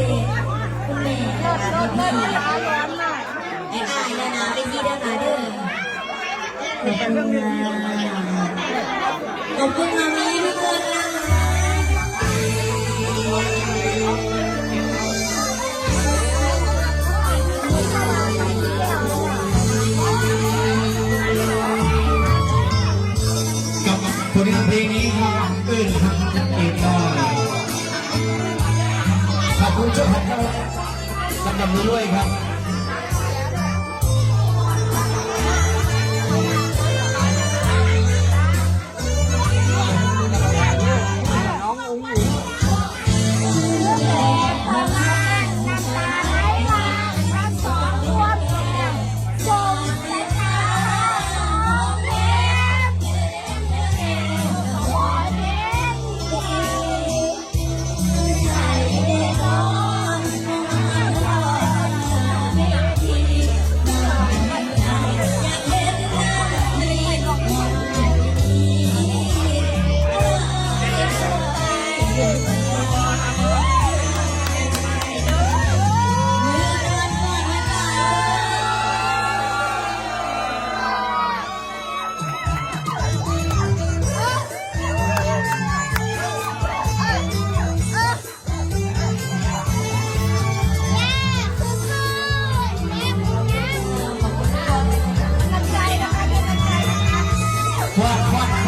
ษคุณแม่นะคะพี่พี่ไอ้อายนะนะไปที่เด้อค่ะเด้อขอบคุณนะขอบคุณมามีทุกคนนะคะกับผลงานเพลงนี้ครับเอื้อน อยขอบคุณเจ้าของครับสำหรับด้วยครับ Quack, quack.